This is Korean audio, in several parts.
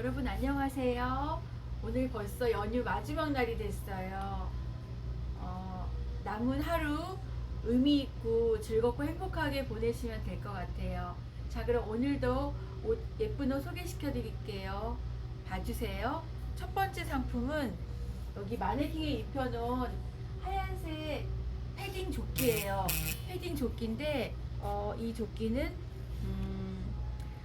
여러분 안녕하세요. 오늘 벌써 연휴 마지막 날이 됐어요. 어, 남은 하루 의미 있고 즐겁고 행복하게 보내시면 될 것 같아요. 자, 그럼 오늘도 옷, 예쁜 옷 소개시켜 드릴게요. 봐주세요. 첫 번째 상품은 여기 마네킹에 입혀놓은 하얀색 패딩 조끼예요. 패딩 조끼인데 어, 이 조끼는 음,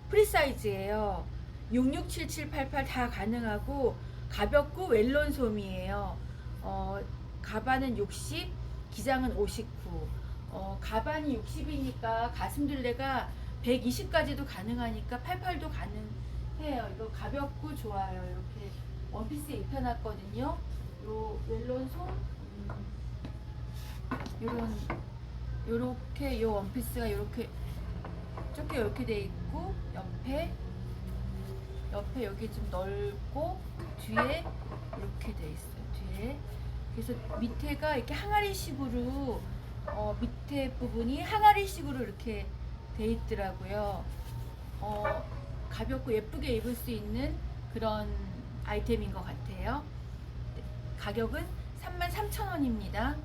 프리 사이즈예요. 667788 다 가능하고 가볍고 웰론 솜이에요. 어, 가반은 60, 기장은 59. 어, 가반이 60이니까 가슴둘레가 120까지도 가능하니까 88도 가능해요. 이거 가볍고 좋아요. 이렇게 원피스에 입혀놨거든요. 요 웰론 솜, 음, 요런 요렇게 요 원피스가 요렇게 좁게 이렇게 돼 있고 옆에 옆에 여기 좀 넓고 뒤에 이렇게 돼 있어요. 뒤에 그래서 밑에가 이렇게 항아리식으로 어, 밑에 부분이 항아리식으로 이렇게 돼 있더라고요. 어, 가볍고 예쁘게 입을 수 있는 그런 아이템인 것 같아요. 가격은 33,000원입니다.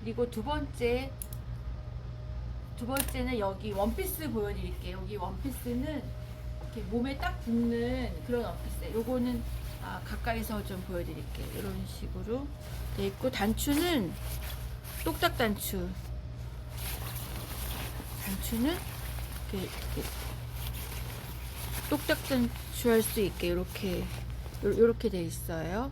그리고 두 번째 두 번째는 여기 원피스 보여드릴게요. 여기 원피스는 이렇게 몸에 딱 붙는 그런 원피스. 요거는 아, 가까이서 좀 보여드릴게요. 이런 식으로 돼 있고 단추는 똑딱 단추. 단추는 이렇게, 이렇게 똑딱 단추 할 수 있게 이렇게 이렇게 돼 있어요.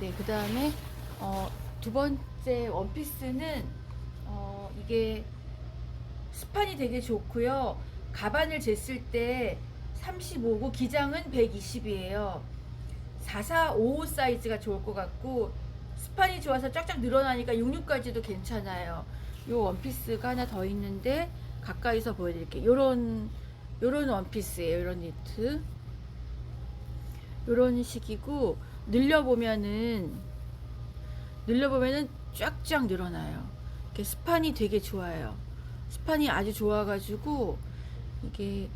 네, 그 다음에 어, 두 번째 원피스는 어, 이게 스판이 되게 좋고요. 가반을 쟀을 때 35고 기장은 120이에요. 4455 사이즈가 좋을 것 같고 스판이 좋아서 쫙쫙 늘어나니까 66까지도 괜찮아요. 요 원피스가 하나 더 있는데 가까이서 보여드릴게요. 요런 요런 원피스예요. 요런 니트. 요런 식이고 늘려보면은 늘려보면은 쫙쫙 늘어나요. 스판이 되게 좋아요. 스판이 아주 좋아가지고 이게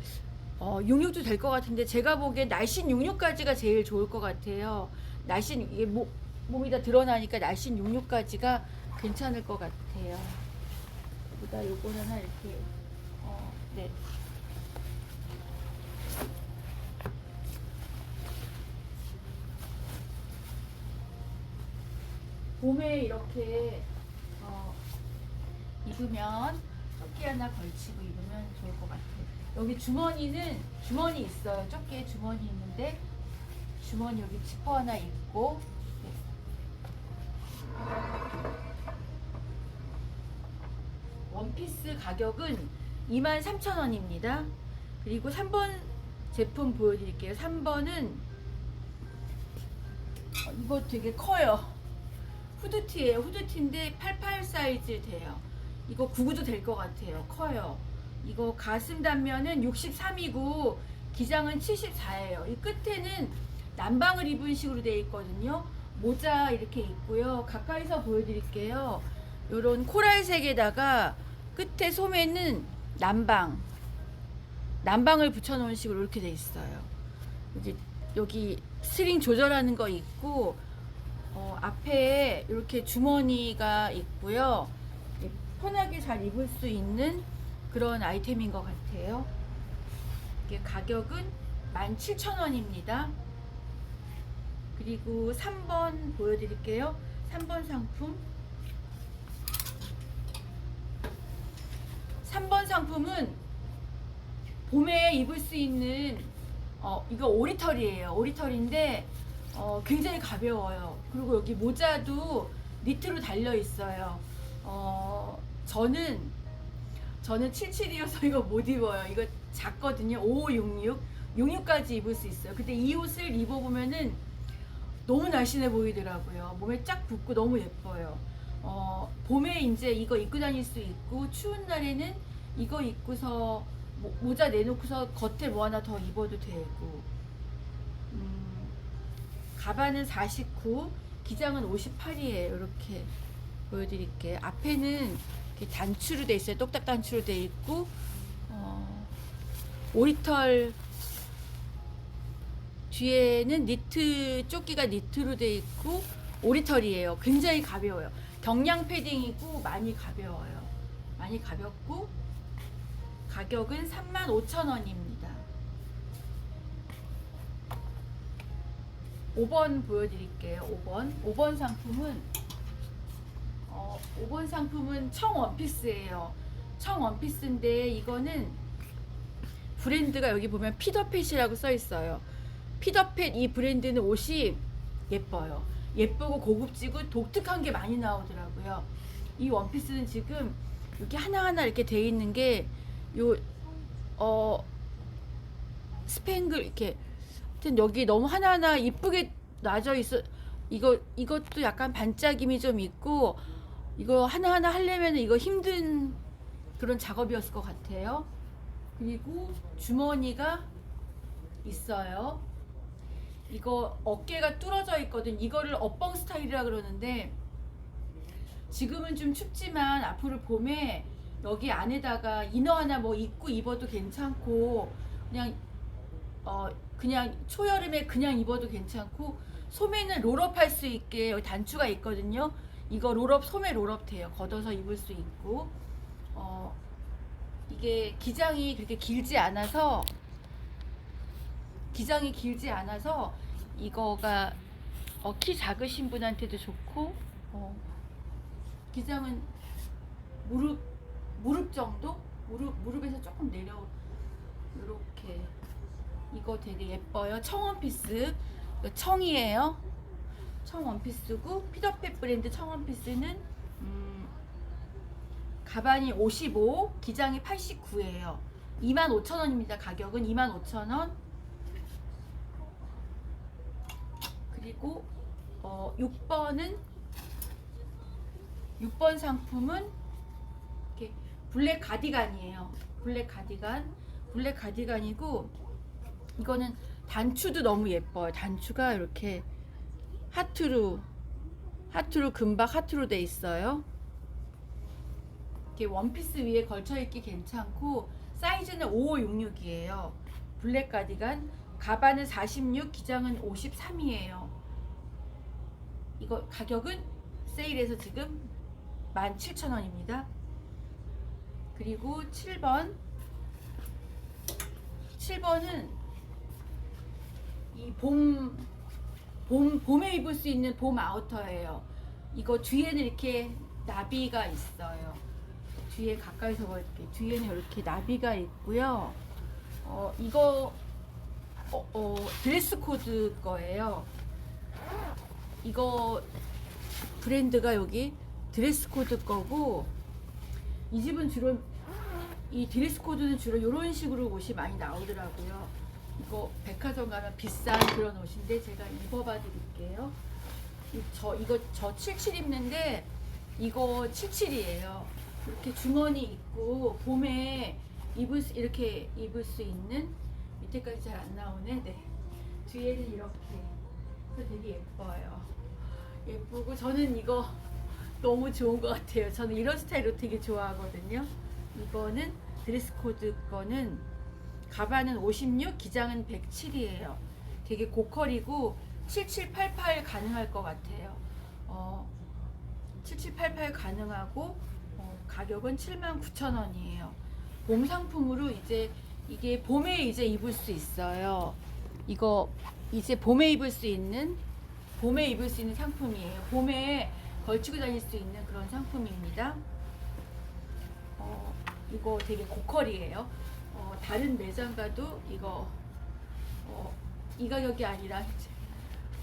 어, 66도 될 것 같은데 제가 보기엔 날씬 66까지가 제일 좋을 것 같아요. 날씬 이게 목, 몸이 다 드러나니까 날씬 66까지가 괜찮을 것 같아요. 보다 요거는 하나 이렇게 어, 네. 봄에 이렇게 어, 입으면 조끼 하나 걸치고 입으면 좋을 것 같아요. 여기 주머니는 주머니 있어요. 조끼에 주머니 있는데 주머니 여기 지퍼 하나 있고 네. 원피스 가격은 23,000원입니다. 그리고 3번 제품 보여드릴게요. 3번은 이거 되게 커요. 후드티예요. 후드티인데 88 사이즈 돼요. 이거 99도 될 것 같아요. 커요. 이거 가슴 단면은 63이고 기장은 74예요. 이 끝에는 남방을 입은 식으로 되어 있거든요. 모자 이렇게 있고요. 가까이서 보여드릴게요. 요런 코랄색에다가 끝에 소매는 남방 남방을 붙여놓은 식으로 이렇게 돼 있어요. 여기 여기 스링 조절하는 거 있고 어, 앞에 이렇게 주머니가 있고요. 예, 편하게 잘 입을 수 있는 그런 아이템인 것 같아요. 이게 가격은 17,000원입니다. 그리고 3번 보여드릴게요. 3번 상품. 3번 상품은 봄에 입을 수 있는 어, 이거 오리털이에요. 오리털인데 어, 굉장히 가벼워요. 그리고 여기 모자도 니트로 달려 있어요. 어, 저는 저는 77이어서 이거 못 입어요. 이거 작거든요. 5566. 66까지 입을 수 있어요. 근데 이 옷을 입어보면은 너무 날씬해 보이더라고요. 몸에 쫙 붙고 너무 예뻐요. 어, 봄에 이제 이거 입고 다닐 수 있고, 추운 날에는 이거 입고서 모- 모자 내놓고서 겉에 뭐 하나 더 입어도 되고, 음, 가반은 49, 기장은 58이에요. 이렇게 보여드릴게요. 앞에는 이렇게 단추로 돼 있어요. 똑딱 단추로 돼 있고, 어, 오리털 뒤에는 니트 조끼가 니트로 돼 있고 오리털이에요. 굉장히 가벼워요. 경량 패딩이고 많이 가벼워요. 많이 가볍고 가격은 35,000원입니다. 5번 보여드릴게요. 5번. 5번 상품은 어, 5번 상품은 청 원피스예요. 청 원피스인데 이거는 브랜드가 여기 보면 피더팻이라고 써 있어요. 피더팻 이 브랜드는 옷이 예뻐요. 예쁘고 고급지고 독특한 게 많이 나오더라고요. 이 원피스는 지금 이렇게 하나하나 이렇게 돼 있는 게 요 어 스팽글 이렇게 하여튼 여기 너무 하나하나 이쁘게 놔져 있어 이거 이것도 약간 반짝임이 좀 있고 이거 하나하나 하려면 이거 힘든 그런 작업이었을 것 같아요. 그리고 주머니가 있어요. 이거 어깨가 뚫어져 있거든. 이거를 업벙 스타일이라 그러는데 지금은 좀 춥지만 앞으로 봄에 여기 안에다가 이너 하나 뭐 입고 입어도 괜찮고 그냥 어 그냥 초여름에 그냥 입어도 괜찮고 소매는 롤업 할 수 있게 여기 단추가 있거든요. 이거 롤업 소매 롤업 돼요. 걷어서 입을 수 있고. 어 이게 기장이 그렇게 길지 않아서 기장이 길지 않아서 이거가 어, 키 작으신 분한테도 좋고 어, 기장은 무릎 무릎 정도? 무릎 무릎에서 조금 내려 이렇게. 이거 되게 예뻐요. 청원 피스. 이거 청이에요 청원피스고 피더팻 브랜드 청원피스는 음, 가방이 55 기장이 89예요 25,000원입니다 가격은 25,000원 그리고 어, 6번은 6번 상품은 이렇게 블랙 가디건이에요. 블랙 가디건, 블랙 가디건이고 이거는 단추도 너무 예뻐요. 단추가 이렇게 하트로 하트로 금박 하트로 돼 있어요. 이렇게 원피스 위에 걸쳐 입기 괜찮고 사이즈는 5566이에요. 블랙 가디건 가방은 46, 기장은 53이에요. 이거 가격은 세일해서 지금 17,000원입니다. 그리고 7번 7번은 이봄 봄, 봄에 입을 수 있는 봄 아우터예요. 이거 뒤에는 이렇게 나비가 있어요. 뒤에 가까이서 볼게요. 뒤에는 이렇게 나비가 있고요. 어, 이거 어, 어, 드레스 코드 거예요. 이거 브랜드가 여기 드레스 코드 거고 이 집은 주로 이 드레스 코드는 주로 이런 식으로 옷이 많이 나오더라고요. 이거 백화점 가면 비싼 그런 옷인데 제가 입어봐 드릴게요. 이- 저 이거 저 77 입는데 이거 77이에요. 이렇게 주머니 있고 봄에 입을 수, 이렇게 입을 수 있는 밑에까지 잘 안 나오네. 네. 뒤에는 이렇게. 그래서 되게 예뻐요. 예쁘고 저는 이거 너무 좋은 것 같아요. 저는 이런 스타일로 되게 좋아하거든요. 이거는 드레스 코드 거는 가방은 56, 기장은 107이에요. 되게 고컬이고 7788 가능할 것 같아요. 어, 7788 가능하고 어, 가격은 79,000원이에요. 봄 상품으로 이제 이게 봄에 이제 입을 수 있어요. 이거 이제 봄에 입을 수 있는 봄에 입을 수 있는 상품이에요. 봄에 걸치고 다닐 수 있는 그런 상품입니다. 어, 이거 되게 고퀄이에요. 어, 다른 매장 가도 이거 어, 이 가격이 아니라 이제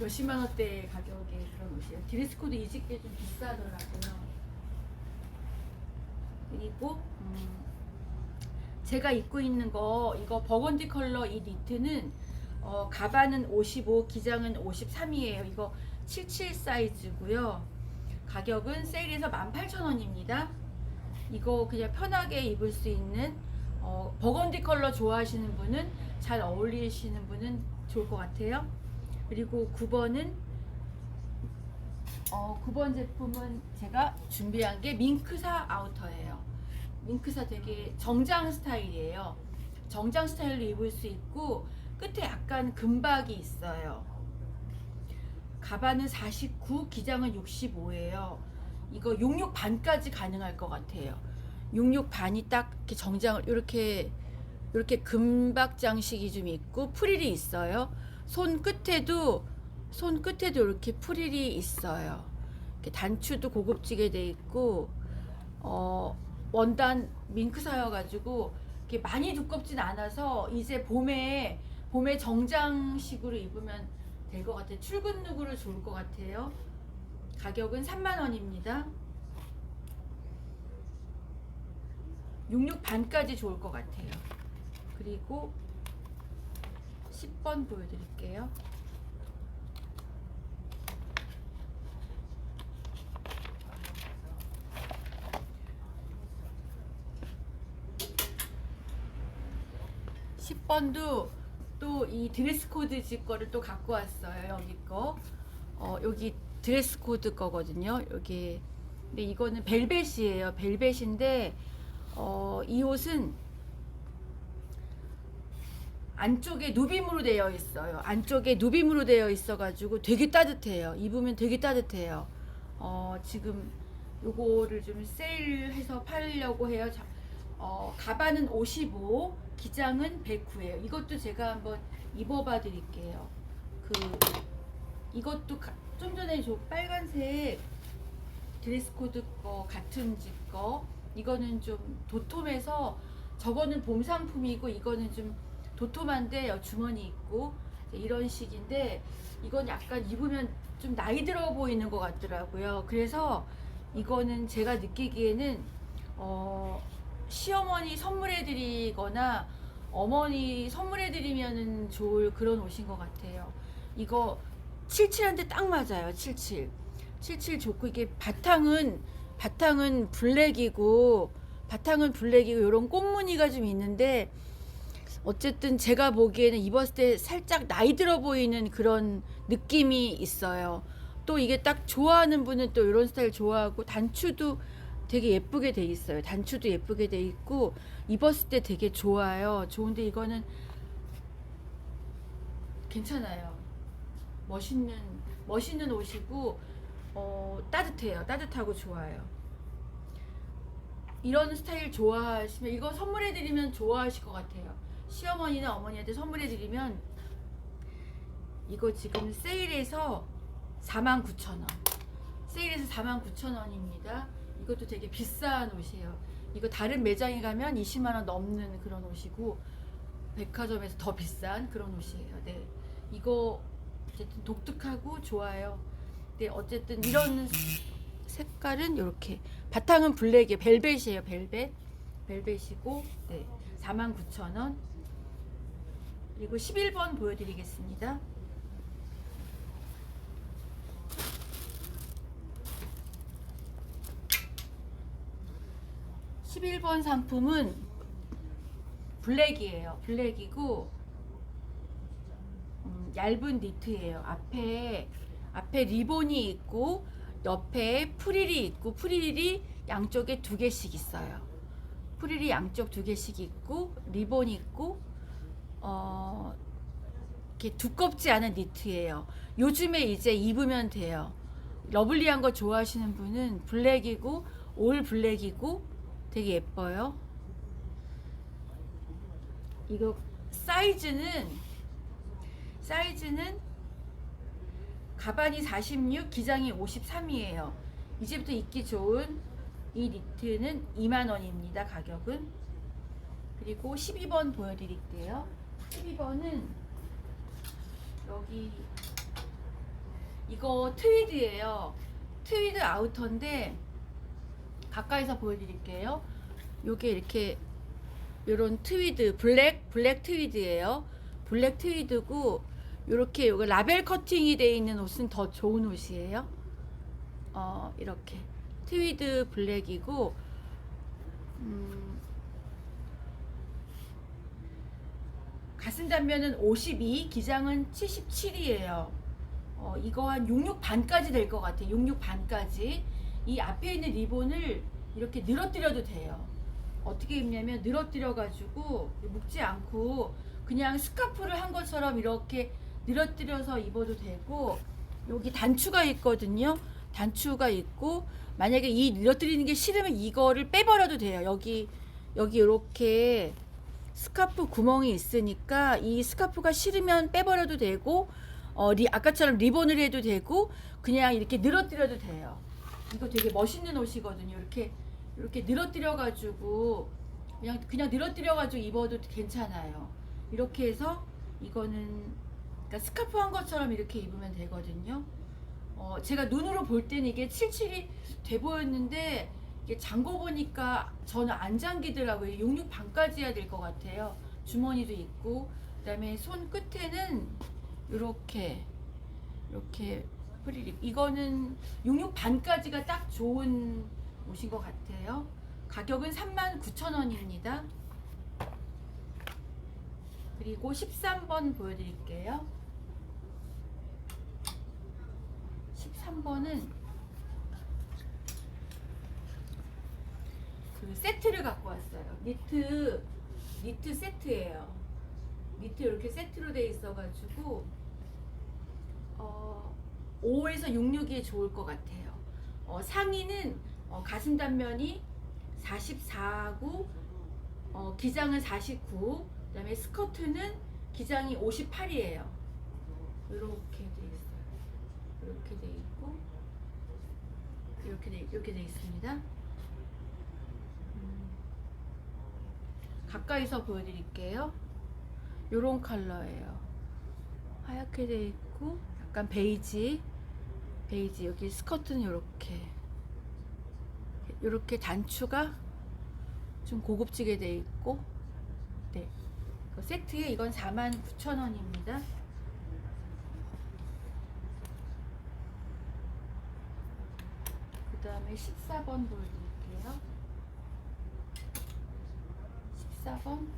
몇십만 원대 가격의 그런 옷이에요. 드레스 코드 이 집게 좀 비싸더라고요. 그리고 음, 제가 입고 있는 거 이거 버건디 컬러 이 니트는 어, 가방은 55, 기장은 53이에요. 이거 77 사이즈고요. 가격은 세일해서 18,000원입니다. 이거 그냥 편하게 입을 수 있는 어, 버건디 컬러 좋아하시는 분은 잘 어울리시는 분은 좋을 것 같아요. 그리고 9번은 어, 9번 제품은 제가 준비한 게 밍크사 아우터예요. 밍크사 되게 정장 스타일이에요. 정장 스타일로 입을 수 있고 끝에 약간 금박이 있어요. 가반은 49, 기장은 65예요. 이거 66 반까지 가능할 것 같아요. 66 반이 딱 이렇게 정장을 이렇게 이렇게 금박 장식이 좀 있고 프릴이 있어요. 손 끝에도 손 끝에도 이렇게 프릴이 있어요. 이렇게 단추도 고급지게 돼 있고 어 원단 밍크사여 가지고 이렇게 많이 두껍진 않아서 이제 봄에 봄에 정장식으로 입으면 될 것 같아요. 출근 룩으로 좋을 것 같아요. 가격은 3만 원입니다. 66 반까지 좋을 것 같아요. 그리고 10번 보여드릴게요. 십 번도 또 이 드레스 코드 집 거를 또 갖고 왔어요. 여기 거. 어, 여기 드레스 코드 거거든요. 여기. 근데 이거는 벨벳이에요. 벨벳인데 어, 이 옷은 안쪽에 누빔으로 되어 있어요. 안쪽에 누빔으로 되어 있어가지고 되게 따뜻해요. 입으면 되게 따뜻해요. 어, 지금 요거를 좀 세일해서 팔려고 해요. 자, 어, 가반은 55, 기장은 109예요. 이것도 제가 한번 입어봐 드릴게요. 그 이것도 가- 좀 전에 저 빨간색 드레스 코드 거 같은 집 거. 이거는 좀 도톰해서 저거는 봄 상품이고 이거는 좀 도톰한데 여 주머니 있고 이런 식인데 이건 약간 입으면 좀 나이 들어 보이는 것 같더라고요. 그래서 이거는 제가 느끼기에는 어, 시어머니 선물해드리거나 어머니 선물해드리면 좋을 그런 옷인 것 같아요. 이거 77한테 딱 맞아요. 77. 77 좋고 이게 바탕은 바탕은 블랙이고 바탕은 블랙이고 이런 꽃무늬가 좀 있는데 어쨌든 제가 보기에는 입었을 때 살짝 나이 들어 보이는 그런 느낌이 있어요. 또 이게 딱 좋아하는 분은 또 이런 스타일 좋아하고 단추도 되게 예쁘게 돼 있어요. 단추도 예쁘게 돼 있고 입었을 때 되게 좋아요. 좋은데 이거는 괜찮아요. 멋있는 멋있는 옷이고 어, 따뜻해요. 따뜻하고 좋아요. 이런 스타일 좋아하시면 이거 선물해 드리면 좋아하실 것 같아요. 시어머니나 어머니한테 선물해 드리면 이거 지금 세일해서 49,000원. 세일해서 49,000원입니다. 이것도 되게 비싼 옷이에요. 이거 다른 매장에 가면 20만 원 넘는 그런 옷이고 백화점에서 더 비싼 그런 옷이에요. 네. 이거 어쨌든 독특하고 좋아요. 네, 어쨌든 이런 색깔은 이렇게 바탕은 블랙이에요. 벨벳이에요. 벨벳. 벨벳이고 네. 49,000원. 그리고 11번 보여드리겠습니다. 11번 상품은 블랙이에요. 블랙이고 음, 얇은 니트예요. 앞에 앞에 리본이 있고 옆에 프릴이 있고 프릴이 양쪽에 두 개씩 있어요. 프릴이 양쪽 두 개씩 있고 리본이 있고 어 이렇게 두껍지 않은 니트예요. 요즘에 이제 입으면 돼요. 러블리한 거 좋아하시는 분은 블랙이고 올 블랙이고 되게 예뻐요. 이거 사이즈는 사이즈는 가반이 46, 기장이 53이에요. 이제부터 입기 좋은 이 니트는 2만 원입니다. 가격은. 그리고 12번 보여드릴게요. 12번은 여기 이거 트위드예요. 트위드 아우터인데 가까이서 보여드릴게요. 요게 이렇게 요런 트위드 블랙 블랙 트위드예요. 블랙 트위드고 요렇게 요거 라벨 커팅이 돼 있는 옷은 더 좋은 옷이에요. 어 이렇게 트위드 블랙이고 음, 가슴 단면은 52, 기장은 77이에요. 어, 이거 한 66 반까지 될 것 같아요. 66 반까지. 이 앞에 있는 리본을 이렇게 늘어뜨려도 돼요. 어떻게 입냐면 늘어뜨려 가지고 묶지 않고 그냥 스카프를 한 것처럼 이렇게 늘어뜨려서 입어도 되고 여기 단추가 있거든요. 단추가 있고 만약에 이 늘어뜨리는 게 싫으면 이거를 빼버려도 돼요. 여기 여기 이렇게 스카프 구멍이 있으니까 이 스카프가 싫으면 빼버려도 되고 어, 리, 아까처럼 리본을 해도 되고 그냥 이렇게 늘어뜨려도 돼요. 이거 되게 멋있는 옷이거든요. 이렇게 이렇게 늘어뜨려 가지고 그냥 그냥 늘어뜨려 가지고 입어도 괜찮아요. 이렇게 해서 이거는 그러니까 스카프 한 것처럼 이렇게 입으면 되거든요. 어, 제가 눈으로 볼 때는 이게 칠칠이 돼 보였는데 이게 잠궈 보니까 저는 안 잠기더라고요. 용육 반까지 해야 될 것 같아요. 주머니도 있고 그다음에 손 끝에는 이렇게 이렇게 프리립 이거는 용육 반까지가 딱 좋은 옷인 것 같아요. 가격은 39,000원입니다. 그리고 13번 보여드릴게요. 13번은 그 세트를 갖고 왔어요. 니트 니트 세트예요. 니트 이렇게 세트로 돼 있어가지고 어, 5에서 66이 좋을 것 같아요. 어, 상의는 어, 가슴 단면이 44구, 어, 기장은 49, 그다음에 스커트는 기장이 58이에요. 이렇게 돼 있어요. 이렇게 돼 있고 이렇게 돼 이렇게 돼 있습니다. 음, 가까이서 보여드릴게요. 요런 컬러예요. 하얗게 돼 있고 약간 베이지 베이지 여기 스커트는 이렇게 이렇게 단추가 좀 고급지게 돼 있고 세트에 이건 49,000원입니다. 그 다음에 14번 보여드릴게요. 14번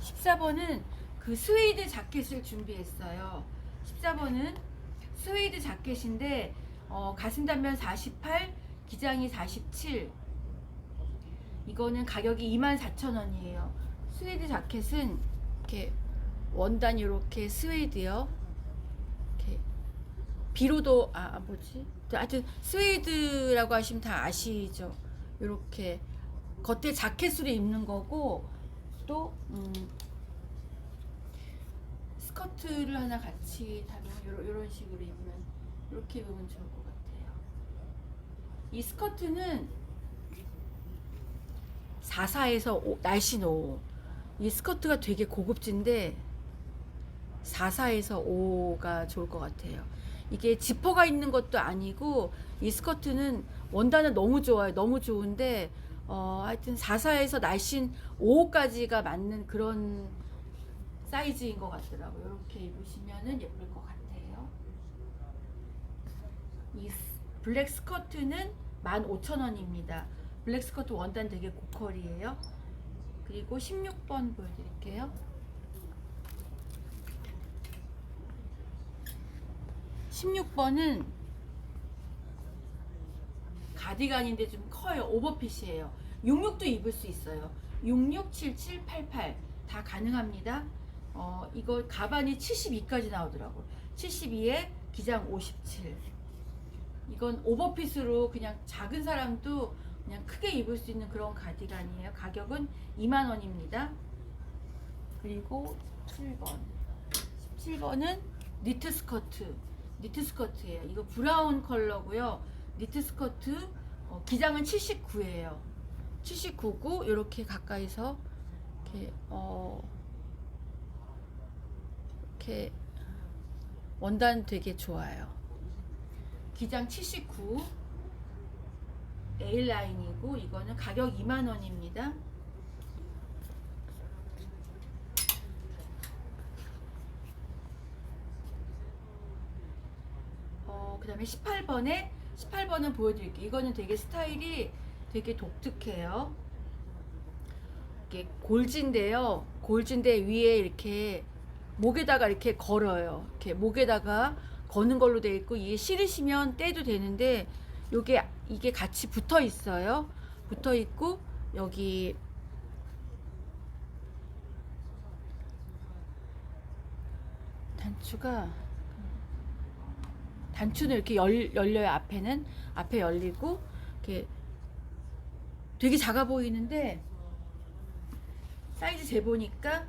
14번은 그 스웨이드 자켓을 준비했어요. 14번은 스웨이드 자켓인데 어, 가슴 단면 48, 기장이 47. 이거는 가격이 24,000원이에요. 스웨이드 자켓은 이렇게 원단 이렇게 스웨이드요. 이렇게 비로도 아 뭐지? 하여튼 스웨이드라고 하시면 다 아시죠. 이렇게 겉에 자켓으로 입는 거고 또 음, 스커트를 하나 같이 달면 이런 식으로 입으면 이렇게 입으면 좋을 것 같아요. 이 스커트는 44에서 5, 날씬 5. 이 스커트가 되게 고급진데 44에서 5가 좋을 것 같아요. 이게 지퍼가 있는 것도 아니고 이 스커트는 원단은 너무 좋아요. 너무 좋은데 어, 하여튼 44에서 날씬 5까지가 맞는 그런 사이즈인 것 같더라고요. 이렇게 입으시면은 예쁠 것 같아요. 이 스- 블랙 스커트는 15,000원입니다. 블랙 스커트 원단 되게 고퀄이에요. 그리고 16번 보여드릴게요. 16번은 가디건인데 좀 커요. 오버핏이에요. 66도 입을 수 있어요. 66, 77, 88 다 가능합니다. 어, 이거 가반이 72까지 나오더라고요. 72에 기장 57. 이건 오버핏으로 그냥 작은 사람도 그냥 크게 입을 수 있는 그런 가디건이에요. 가격은 2만 원입니다. 그리고 7번. 17번은 니트 스커트. 니트 스커트예요. 이거 브라운 컬러고요. 니트 스커트 어, 기장은 79예요. 79고 이렇게 가까이서 이렇게 어 이렇게 원단 되게 좋아요. 기장 79 A 라인이고 이거는 가격 2만 원입니다. 어, 그다음에 18번에 18번은 보여드릴게요. 이거는 되게 스타일이 되게 독특해요. 이게 골지인데요. 골지인데 위에 이렇게 목에다가 이렇게 걸어요. 이렇게 목에다가 거는 걸로 되어 있고 이게 싫으시면 떼도 되는데 요게 이게 같이 붙어 있어요. 붙어 있고 여기 단추가 단추는 이렇게 열, 열려요. 앞에는 앞에 열리고 이렇게 되게 작아 보이는데 사이즈 재보니까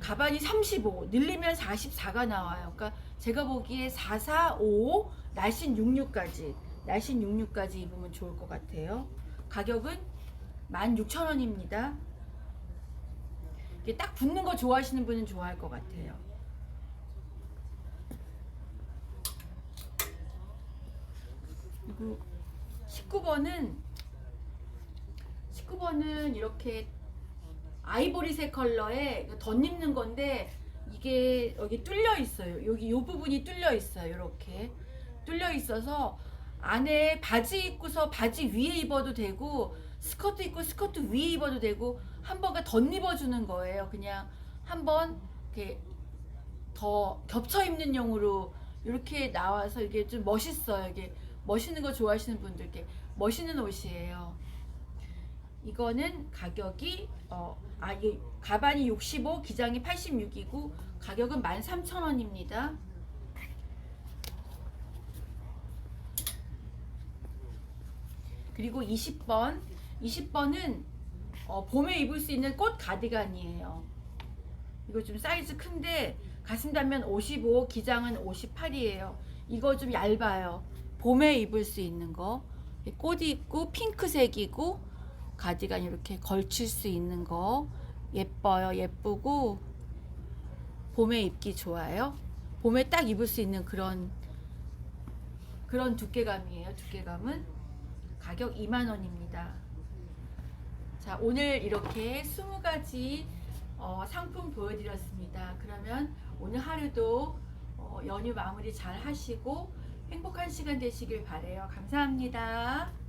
가방이 35, 늘리면 44가 나와요. 그러니까 제가 보기에 445 날씬 66까지 날씬 66까지 입으면 좋을 것 같아요 가격은 16,000원입니다 이게 딱 붙는 거 좋아하시는 분은 좋아할 것 같아요. 그리고 19번은 19번은 이렇게 아이보리색 컬러에 덧입는 건데 이게 여기 뚫려 있어요. 여기 요 부분이 뚫려 있어요. 이렇게 뚫려 있어서 안에 바지 입고서 바지 위에 입어도 되고 스커트 입고 스커트 위에 입어도 되고 한 번가 덧입어 주는 거예요. 그냥 한 번 이렇게 더 겹쳐 입는 용으로 이렇게 나와서 이게 좀 멋있어요. 이게 멋있는 거 좋아하시는 분들께 멋있는 옷이에요. 이거는 가격이 어, 아, 이 가반이 65, 기장이 86이고 가격은 13,000원입니다. 그리고 20번, 20번은 어, 봄에 입을 수 있는 꽃 가디건이에요. 이거 좀 사이즈 큰데 가슴 단면 55, 기장은 58이에요. 이거 좀 얇아요. 봄에 입을 수 있는 거. 꽃이 있고 핑크색이고 가디건 이렇게 걸칠 수 있는 거 예뻐요. 예쁘고 봄에 입기 좋아요. 봄에 딱 입을 수 있는 그런 그런 두께감이에요. 두께감은 가격 2만 원입니다. 자, 오늘 이렇게 20가지 어, 상품 보여드렸습니다. 그러면 오늘 하루도 어, 연휴 마무리 잘 하시고 행복한 시간 되시길 바래요. 감사합니다.